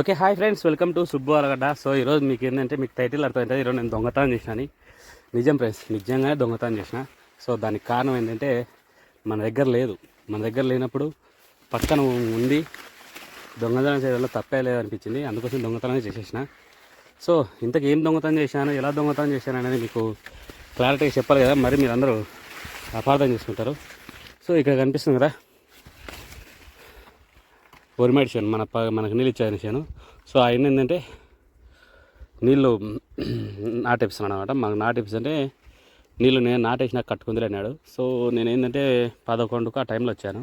Okay hi friends welcome to Subbu Alagadda. So ఈరోజు మీకు ఏంటంటే మీకు టైటిల్ అర్థమైంది ఈరోజు నేను దొంగతనం చేసినాని నిజం ఫ్రెండ్స్ నిజంగానే దొంగతనం చేసిన. సో దానికి కారణం ఏంటంటే మన దగ్గర లేదు. మన దగ్గర లేనప్పుడు పక్కన ఉంది దొంగతనం చేయడంలో తప్పే లేదు అనిపించింది. అందుకోసం దొంగతనం చేసేసిన. సో ఇంతకు ఏం దొంగతనం చేశాను ఎలా దొంగతనం చేశాను అనేది మీకు క్లారిటీగా చెప్పాలి కదా. మరి మీరు అందరూ అపార్థం చేసుకుంటారు. సో ఇక్కడ కనిపిస్తుంది కదా ఒరిమేడ్ చేను మన ప మనకు నీళ్ళు ఇచ్చాయని చేను. సో ఆయన ఏంటంటే నీళ్ళు నాటేపిస్తున్నాను అనమాట మాకు నాటేపిస్ నీళ్ళు నేను నాటేసినా కట్టుకుందిలే అన్నాడు. సో నేను ఏంటంటే పదకొండుకు ఆ టైంలో వచ్చాను.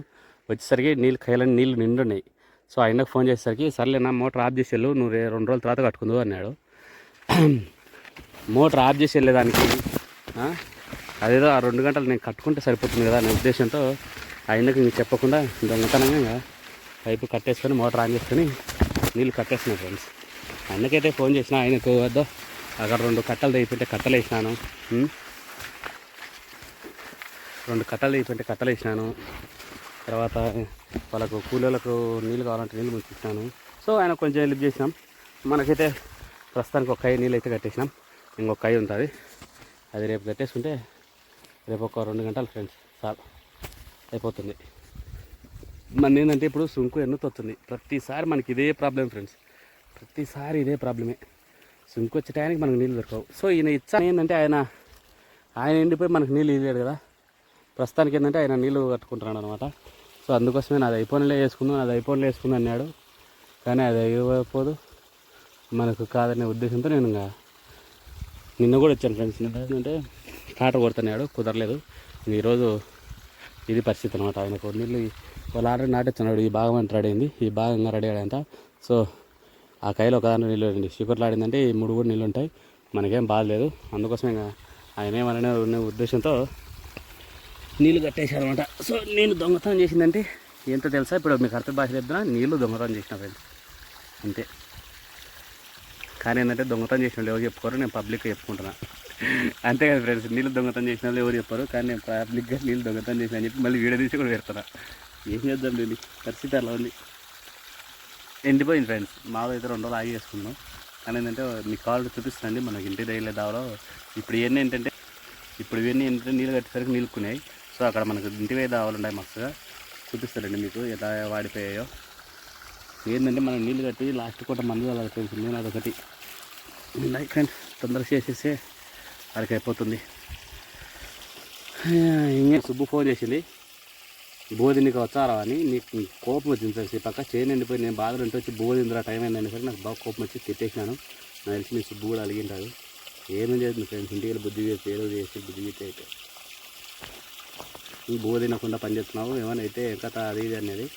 వచ్చేసరికి నీళ్ళు కైలని నీళ్ళు నిండున్నాయి. సో ఆయనకు ఫోన్ చేసేసరికి సర్లే నా మోటార్ ఆఫ్ చేసి వెళ్ళు నువ్వు రెండు రోజుల తర్వాత కట్టుకుందు అన్నాడు. మోటార్ ఆఫ్ చేసి వెళ్ళేదానికి అదేదో ఆ రెండు గంటలు నేను కట్టుకుంటే సరిపోతుంది కదా అనే ఉద్దేశంతో ఆయనకు ఇంక చెప్పకుండా దొంగతనంగా పైపు కట్టేసుకొని మోటార్ ఆన్ చేసుకొని నీళ్ళు కట్టేస్తున్నాను ఫ్రెండ్స్. అన్నకైతే ఫోన్ చేసిన ఆయనకు వద్దో. అక్కడ రెండు కట్టలు తెగిపోతే కట్టలు వేసినాను. రెండు కట్టలు తెగిపోతే కట్టలు వేసినాను. తర్వాత వాళ్ళకు కూలీలకు నీళ్ళు కావాలంటే నీళ్ళు ముంచిస్తాను సో ఆయన కొంచెం హెల్ప్ చేసినాం. మనకైతే ప్రస్తుతానికి ఒక కై నీళ్ళు అయితే కట్టేసినాం. ఇంకొక కై ఉంటుంది. అది రేపు కట్టేసుకుంటే రేపు ఒక రెండు గంటలు ఫ్రెండ్స్ చాలు అయిపోతుంది. మన ఏంటంటే ఇప్పుడు సుంకు ఎన్నుతొస్తుంది ప్రతిసారి మనకి ఇదే ప్రాబ్లం ఫ్రెండ్స్ ప్రతిసారి ఇదే ప్రాబ్లమే సుంకు వచ్చే టైంకి మనకు నీళ్ళు దొరకవు. సో ఈయన ఇచ్చా ఏంటంటే ఆయన ఆయన ఎండిపోయి మనకు నీళ్ళు ఇవ్వలేడు కదా. ప్రస్తుతానికి ఏంటంటే ఆయన నీళ్ళు కట్టుకుంటున్నాడు అనమాట సో అందుకోసమే నాది అయిపోయినలే వేసుకుందాం నాది అయిపోయినలే వేసుకుందాం అన్నాడు. కానీ అది అయిపోదు. మనకు కాదనే ఉద్దేశంతో నేను ఇంకా నిన్న కూడా వచ్చాను ఫ్రెండ్స్ నిన్న ఏంటంటే కాటర్ కొడుతున్నాడు కుదరలేదు. ఈరోజు ఇది పరిస్థితి అనమాట ఆయనకు నీళ్ళు వాళ్ళు ఆల్రెడీ నాటేస్తున్నాడు ఈ భాగం అంటే రెడీ అయింది. ఈ భాగంగా రెడీ అయ్యాడంట. సో ఆ కైలో ఒక నీళ్ళు అండి షుగర్లు ఆడిందంటే ఈ మూడు కూడా నీళ్ళు ఉంటాయి. మనకేం బాగాలేదు అందుకోసం ఇంకా ఆయన ఏమనే ఉద్దేశంతో నీళ్ళు కట్టేశారనమాట సో నేను దొంగతనం చేసిందంటే ఎంత తెలుసా? ఇప్పుడు మీకు అర్థ భాష చెప్తున్నా నీళ్ళు దొంగతనం చేసిన ఫ్రెండ్స్ అంతే. కానీ ఏంటంటే దొంగతనం చేసిన ఎవరు చెప్పుకోరు నేను పబ్లిక్గా చెప్పుకుంటున్నాను అంతే కదా ఫ్రెండ్స్ నీళ్ళు దొంగతనం చేసిన వాళ్ళు ఎవరు చెప్పారు కానీ నేను పబ్లిక్గా నీళ్ళు దొంగతనం చేసిన అని చెప్పి మళ్ళీ వీడియో తీసి కూడా పెడతారా ఏం చేద్దాం లేని పరిస్థితి అలా ఉంది. ఎండిపోయింది ఫ్రెండ్స్ మాలో అయితే రెండు రోజులు ఆగి చేసుకున్నాం. కానీ ఏంటంటే మీకు కాల్ చూపిస్తుందండి మనకి ఇంటి దగ్గర దావలో ఇప్పుడు ఇవన్నీ ఏంటంటే ఇప్పుడు ఇవన్నీ ఏంటంటే నీళ్ళు కట్టేసరికి నిలుక్కున్నాయి సో అక్కడ మనకు ఇంటి మీద దావలు ఉన్నాయి మస్తుగా. చూపిస్తారండి మీకు ఎలా వాడిపోయాయో. ఏంటంటే మనం నీళ్ళు కట్టి లాస్ట్ పూట మందు అలా ఫ్రెండ్స్ నేను అదొకటి. లైక్ ఫ్రెండ్స్ తొందరగా చేసేస్తే అక్కడికి అయిపోతుంది ఇంకా సుబ్బు ఫోన్ చేసింది. బోధినికి వచ్చారా అని నీకు కోపం వచ్చింది సార్. ఈ పక్క చేయని ఎండిపోయి నేను బాధలు ఉంటే వచ్చి బోధిందిరా టైం అయిందని సరే నాకు బాగా కోపం వచ్చి తిట్టేసినాను. నాకు తెలిసి మీ సుబ్బు కూడా అలిగింటాడు. ఏమేం చేస్తుంది ఫ్రెండ్స్? ఇంటికి బుద్ధి చేసి ఏదో చేసి బుద్ధి చేసి అయితే. బోధినకుండా బో తినకుండా పని చేస్తున్నావు. ఏమైనా అయితే కథ అది ఇది అనేది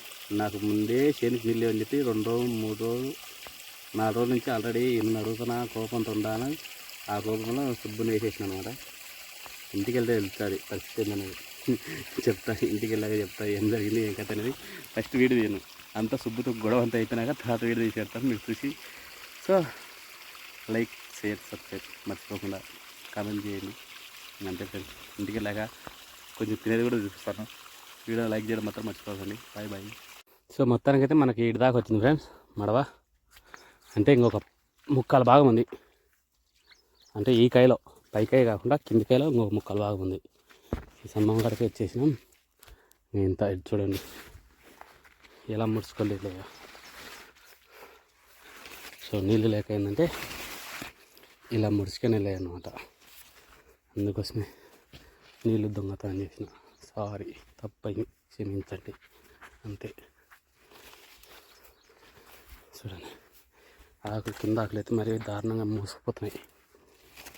నాకు ముందే చేనికి నీళ్ళు అని చెప్పి రెండు రోజులు మూడు రోజులు నాలుగు రోజుల నుంచి ఆల్రెడీ ఎన్ని అడుగుతున్నా కోపంతో ఉండాలని ఆ కోపంలో సుబ్బుని వేసేసిన అనమాట ఇంటికి వెళ్తే వెళ్తుంది పరిస్థితి ఏందనేది. చెప్తా ఇంటికి వెళ్ళాక చెప్తా ఏం జరిగింది ఏం కథ అనేది. ఫస్ట్ వీడియో తీయను అంత సుబ్బుతో గొడవ అంతా అయిపోయినాక తర్వాత వీడియో తీసేస్తాను మీరు చూసి. సో లైక్ షేర్ సబ్స్క్రైబ్ మర్చిపోకుండా కామెంట్ చేయండి. అంతే ఫ్రెండ్స్ ఇంటికి వెళ్ళాక కొంచెం తినేది కూడా చూపిస్తాను. వీడియో లైక్ చేయడం మాత్రం మర్చిపోకండి. Bye bye. సో మొత్తానికైతే మనకి ఇటు దాకా వచ్చింది ఫ్రెండ్స్. మడవ. అంటే ఇంకొక ముక్కాల భాగం ఉంది. అంటే ఈ కాయలో పైకాయ కాకుండా కింది కాయలో ఇంకొక ముక్కలు బాగా ఉంది. ఈ సమ్మం కాడికి వచ్చేసినాం. ఇంత ఇది చూడండి. ఎలా ముడుచుకోలేదు సో నీళ్ళు లేక ఏంటంటే ఇలా ముడుచుకొని వెళ్ళాయి అన్నమాట. అందుకోసమే నీళ్ళు దొంగతనం చేసిన. సారీ తప్పని క్షమించండి. అంతే. చూడండి. ఆకులు కింద ఆకులు అయితే మరీ దారుణంగా మూసుకుపోతున్నాయి.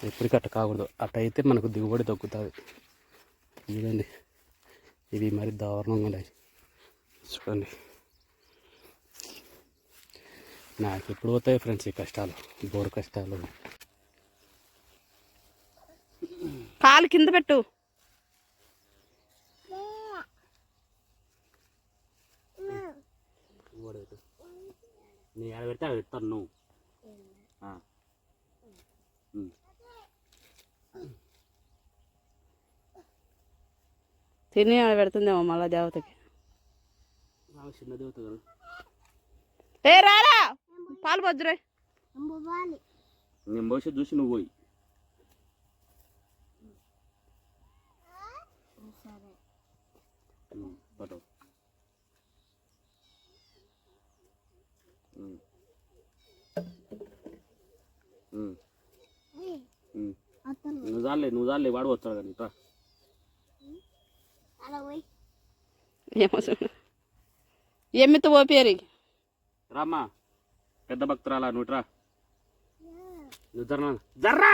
ఎప్పటికీ అట్ట కాకూడదు. అట్ట అయితే మనకు దిగుబడి తగ్గుతుంది. చూడండి ఇది మరి దారుణంగా ఉన్నాయి చూడండి. నాకు ఎప్పుడు పోతాయి ఫ్రెండ్స్ ఈ కష్టాలు. బోరు కష్టాలు. కాలు కింద పెట్టు. నీ ఆడ పెడితే ఆడ పెడతాను నువ్వు ఆ. ఉమ్. తిని ఆడ పెడుతుందేమో మళ్ళా దేవతకి చిన్న దేవత కదా ఏ రారా పాలు పొద్దురే నేను పోసి చూసి నువ్వు పోయి ఉమ్, పట్టు. ఉమ్. ఉమ్. ఉమ్. నువ్వు చాలే నువ్వు చాలే వాడు వస్తాడు కానీ రా ఏమో చూడు ఎమ్మితో పోపేరి రామ్మా పెద్ద భక్తురాలా నువ్వు రా నువ్వు జర్రా జర్రా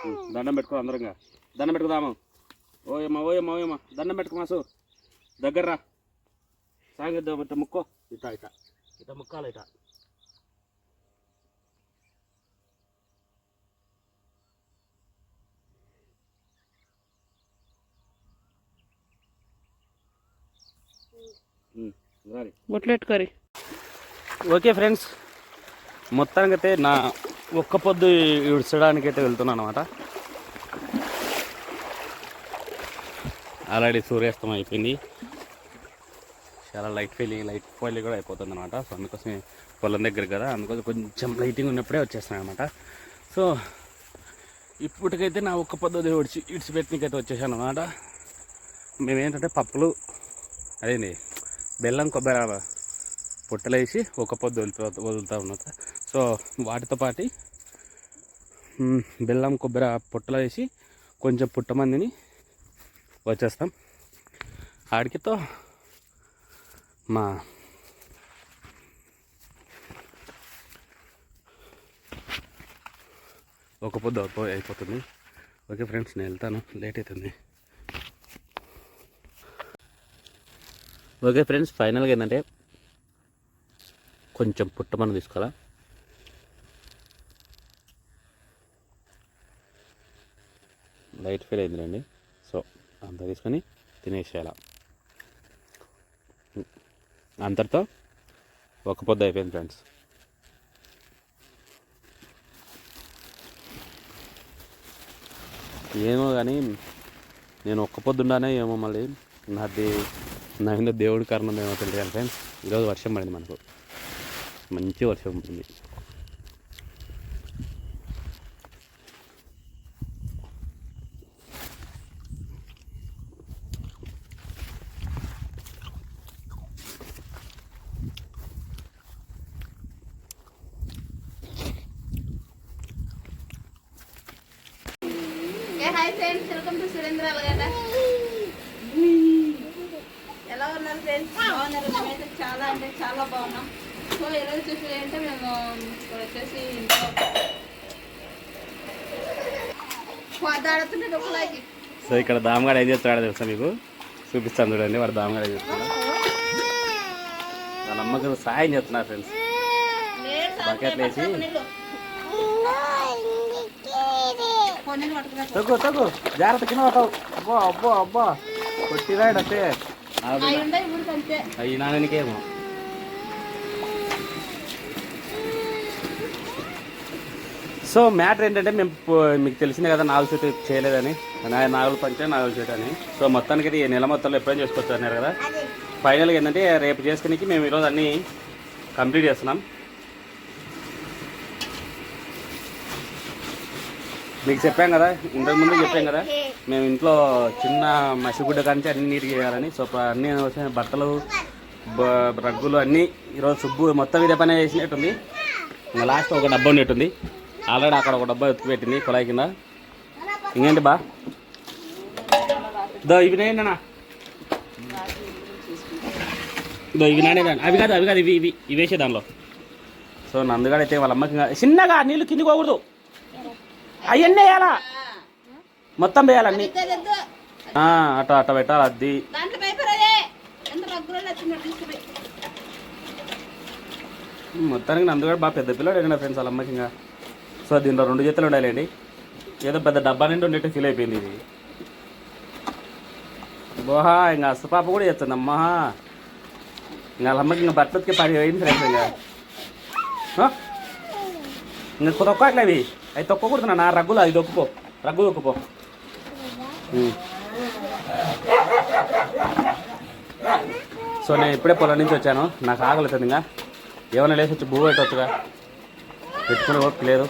ఉమ్, దండం పెట్టుకో అందరంగా దండం పెట్టుకుందాము ఓయమ్మ ఓయమ్మ ఓయమ్మ దండం పెట్టుకో మాసు దగ్గర రా సాగిద్దాం ఇట్ట ముక్కో ఇట ఇట ఇట ముక్కాలి ఇట బొట్లెట్టుకోరి ఓకే ఫ్రెండ్స్ మొత్తానికైతే నా ఒక్క పొద్దు ఇడ్చడానికి అయితే వెళ్తున్నాను అనమాట ఆల్రెడీ సూర్యాస్తం అయిపోయింది. చాలా లైట్ ఫీలింగ్ లైట్ ఫీలింగ్ కూడా అయిపోతుంది అనమాట సో అందుకోసమే పొలం దగ్గర కదా అందుకోసం కొంచెం లైటింగ్ ఉన్నప్పుడే వచ్చేస్తాను అనమాట సో ఇప్పటికైతే నా ఒక్క పొద్దు ఇడిచి ఇడిచిపెట్టినకైతే వచ్చేసాను అనమాట మేమేంటంటే పప్పులు అదేంటి బెల్లం కొబ్బరి పుట్టలేసి ఒక పొద్దు వదులుతూ వదులుతూ ఉన్నది సో వాటితో పాటు బెల్లం కొబ్బరి పుట్టలు వేసి కొంచెం పుట్టమందిని వచ్చేస్తాం. ఆడికితో మా ఒక పొద్దు అయిపోతుంది. ఓకే ఫ్రెండ్స్ నేను వెళ్తాను. లేట్ అవుతుంది. ఓకే ఫ్రెండ్స్ ఫైనల్గా ఏంటంటే కొంచెం పుట్టమని తీసుకోవాలా? లైట్ ఫీల్ అయిందిలేండి సో అంత తీసుకొని తినేసేయాల? అంతటితో ఒక పొద్దు అయిపోయింది ఫ్రెండ్స్. ఏమో కానీ నేను ఒక్క పొద్దుండానే ఏమో మళ్ళీ. నాది నా మీద దేవుడి కారణం ఏమవుతుంది అంటే ఈరోజు వర్షం పడింది మనకు. మంచి వర్షం ఉంటుంది hi friends welcome to Surendra Allagadda ఎలా ఉన్నారు ఫ్రెండ్స్ బాగున్నారు. మేమైతే చాలా అంటే చాలా బాగున్నాం. సో ఈరోజు చూసి ఏంటంటే మేము ఇక్కడ వచ్చేసి ఇంట్లో సో ఇక్కడ దామగాడు ఏం చేస్తాడో తెలుసా మీకు? చూపిస్తాను చూడండి వాడు దామగాడు ఏం చేస్తున్నాడు వాళ్ళ అమ్మకు సాయం చేస్తున్నారు ఫ్రెండ్స్ బకెట్లు వేసి. తగ్గు తగ్గు. జాగ్రత్త కింద పడతావు. అబ్బా అబ్బా అబ్బా. కొట్టిరాడు అంతే. అయ్యి నాన్నకేమో సో మ్యాటర్ ఏంటంటే మేము మీకు తెలిసిందే కదా నాలుగు షూట్ చేయలేదని. నాలుగు పంచే నాలుగు షూట్ అని సో మొత్తానికి ఈ నెల మొత్తంలో ఎప్పుడైనా చేసుకోవచ్చు అన్నారు కదా. ఫైనల్గా ఏంటంటే రేపు చేసుకునేకి మేము ఈరోజు అన్నీ కంప్లీట్ చేస్తున్నాం. మీకు చెప్పాం కదా ఇంతకు ముందు చెప్పాం కదా. మేము ఇంట్లో చిన్న మసిగుడ్డ కానీ అన్ని నీట్గా చేయాలని సో అన్నీ అన్ని వచ్చిన బట్టలు రగ్గులు అన్నీ ఈరోజు సుబ్బు మొత్తం ఇదే పనే చేసినట్టుంది. ఇంకా లాస్ట్ ఒక డబ్బా ఉండేట్టుంది. ఆల్రెడీ అక్కడ ఒక డబ్బా ఎత్తుకు పెట్టింది కుళాయి కింద. ఇంకేంటి బా? దో ఇవి నేనా దో ఇవి నానే అవి కాదు అవి కాదు ఇవి ఇవి. ఇవి వేసే దానిలో. సో నందుగాడైతే వాళ్ళ అమ్మకి చిన్నగా నీళ్ళు కిందికి పోకూడదు. అవన్నీ వేయాలా? మొత్తం వేయాలన్నీ. ఆ, అట్ట అట్ట పెట్టాలి అది. దాంట్లో పేపర్ అదే. ఎంత రగ్గులో వచ్చినట్టు తీసుకుపోయి. మొత్తానికి నందుగాడు బాగా పెద్ద పిల్లడు అయినా ఫ్రెండ్స్ వాళ్ళ అమ్మకి ఇంకా. సో దీంట్లో రెండు జతలు ఉండాలండి. ఏదో పెద్ద డబ్బా నిండి ఉన్నట్టు ఫీల్ అయిపోయింది ఇది. బోహా ఇంకా అస్తపాప కూడా చేస్తుంది అమ్మా ఇంకా వాళ్ళ అమ్మకి ఇంకా బట్టలకి పది అయింది ఫ్రెండ్స్ ఇంకా? ఇంకా తొక్కట్లే అవి. అవి తొక్కకూడదు నా రగ్గులు అది తొక్కుపో. రగ్గు తొక్కుపో. సో నేను ఇప్పుడే పొలం నుంచి వచ్చాను. నాకు ఆకలి ఇంకా. ఏమైనా లేసి వచ్చి భూ పెట్టవచ్చుగా పెట్టుకునే ఓపిక లేదు.